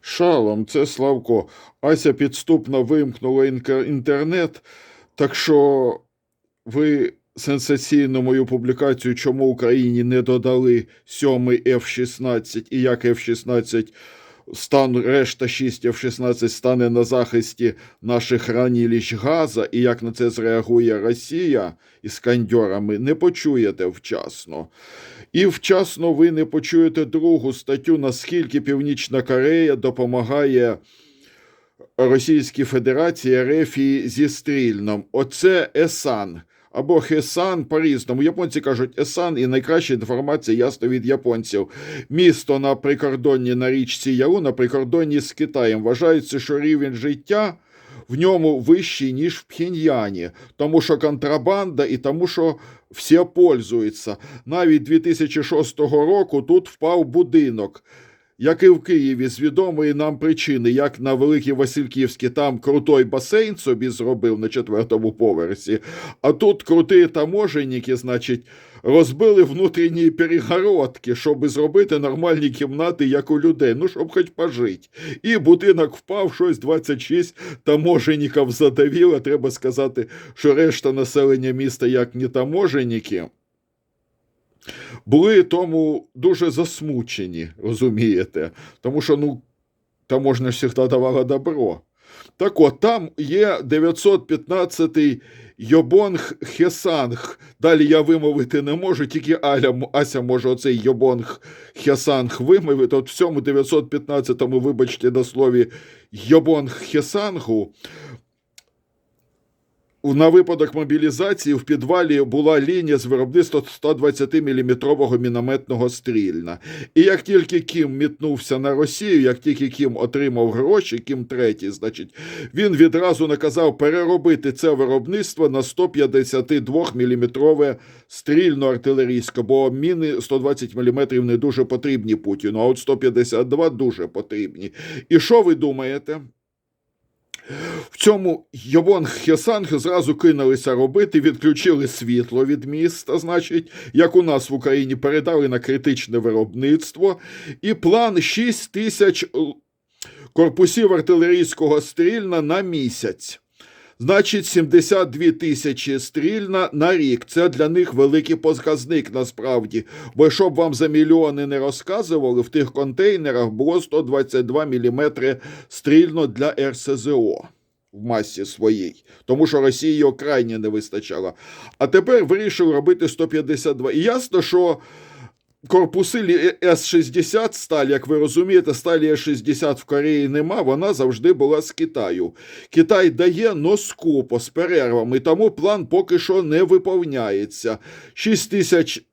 Шалом, це Славко. Ася підступно вимкнула інтернет, так що ви сенсаційну мою публікацію, чому Україні не додали 7 F-16 і як F-16 стан, решта 6 F-16 стане на захисті наших хранилищ газа, і як на це зреагує Росія із кандьорами, не почуєте вчасно. І вчасно ви не почуєте другу статтю, наскільки Північна Корея допомагає Російській Федерації Рефії зі стрільном. Оце Есан. Або Хесан по-різному. Японці кажуть Есан, і найкраща інформація ясно від японців. Місто на прикордонні на річці Яру, на прикордонні з Китаєм. Вважається, що рівень життя в ньому вищий, ніж в Пхеньяні, тому що контрабанда і тому, що всі пользуються. Навіть 2006 року тут впав будинок. Як і в Києві, з відомої нам причини, як на Великій Васильківській там крутой басейн собі зробив на четвертому поверсі, а тут круті таможенники, значить, розбили внутрішні перегородки, щоб зробити нормальні кімнати, як у людей, ну, щоб хоч пожити. І будинок впав, щось 26 таможенників задавіло. Треба сказати, що решта населення міста, як не таможенники, були тому дуже засмучені, розумієте? Тому що ну, таможня завжди давала добро. Так от, там є 915-й Йобонг Хесанг. Далі я вимовити не можу, тільки Аля, Ася може оцей Йобонг Хесанг вимовити. От в цьому 915-му, вибачте, на слові Йобонг Хесангу, на випадок мобілізації в підвалі була лінія з виробництва 120-мм мінометного стрільна. І як тільки Кім мітнувся на Росію, як тільки Кім отримав гроші, Кім третій, значить, він відразу наказав переробити це виробництво на 152-мм стрільно-артилерійське, бо міни 120 мм не дуже потрібні Путіну, а от 152 дуже потрібні. І що ви думаєте? В цьому Йобон Хесанг зразу кинулися робити, відключили світло від міста, значить, як у нас в Україні передали на критичне виробництво, і план 6 тисяч е, корпусів артилерійського стрільна на місяць. Значить, 72 тисячі стрільна на рік. Це для них великий показник насправді. Бо щоб вам за мільйони не розказували, в тих контейнерах було 122 мм стрільно для РСЗО в масі своїй, тому що Росії його крайне не вистачало. А тепер вирішив робити 152. І ясно, що корпуси лі- С-60 сталь, як ви розумієте, сталі С-60 в Кореї нема, вона завжди була з Китаю. Китай дає, но скупо, з перервами, тому план поки що не виповняється. 6 тисяч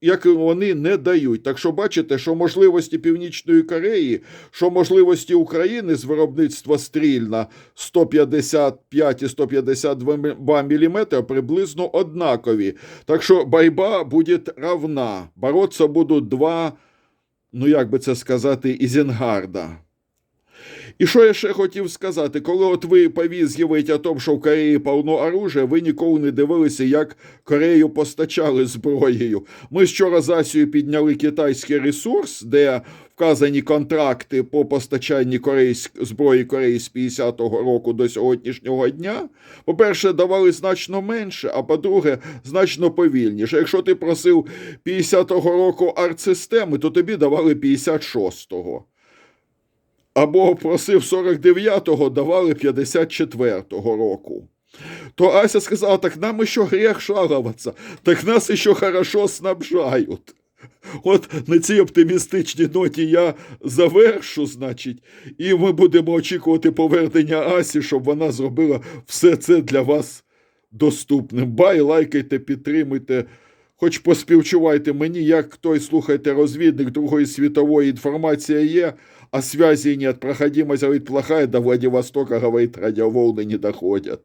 як вони не дають. Так що бачите, що можливості Північної Кореї, що можливості України з виробництва стрільна 155 і 152 мм приблизно однакові. Так що борьба буде равна. Бороться будуть два, ну як би це сказати, Ізенгарда. І що я ще хотів сказати, коли от ви повізгіваєте о тому, що в Кореї повно оружия, ви ніколи не дивилися, як Корею постачали зброєю. Ми вчора з Асією підняли китайський ресурс, де вказані контракти по постачанні корейськ... зброї Кореї з 50-го року до сьогоднішнього дня. По-перше, давали значно менше, а по-друге, значно повільніше. Якщо ти просив 50-го року артсистеми, то тобі давали 56-го. Або просив 49-го, давали 54-го року. То Ася сказала, так нам еще грех жаловаться, так нас еще хорошо снабжають. От на цій оптимістичній ноті я завершу, значить, і ми будемо очікувати повернення Асі, щоб вона зробила все це для вас доступним. Бай, лайкайте, підтримуйте. Хоч поспівчувайте мені, як той слухайте розвідник Другої світової інформація є, а связи нет. Проходимость, говорит, плохая, до Владивостока, говорит, радиоволны не доходят.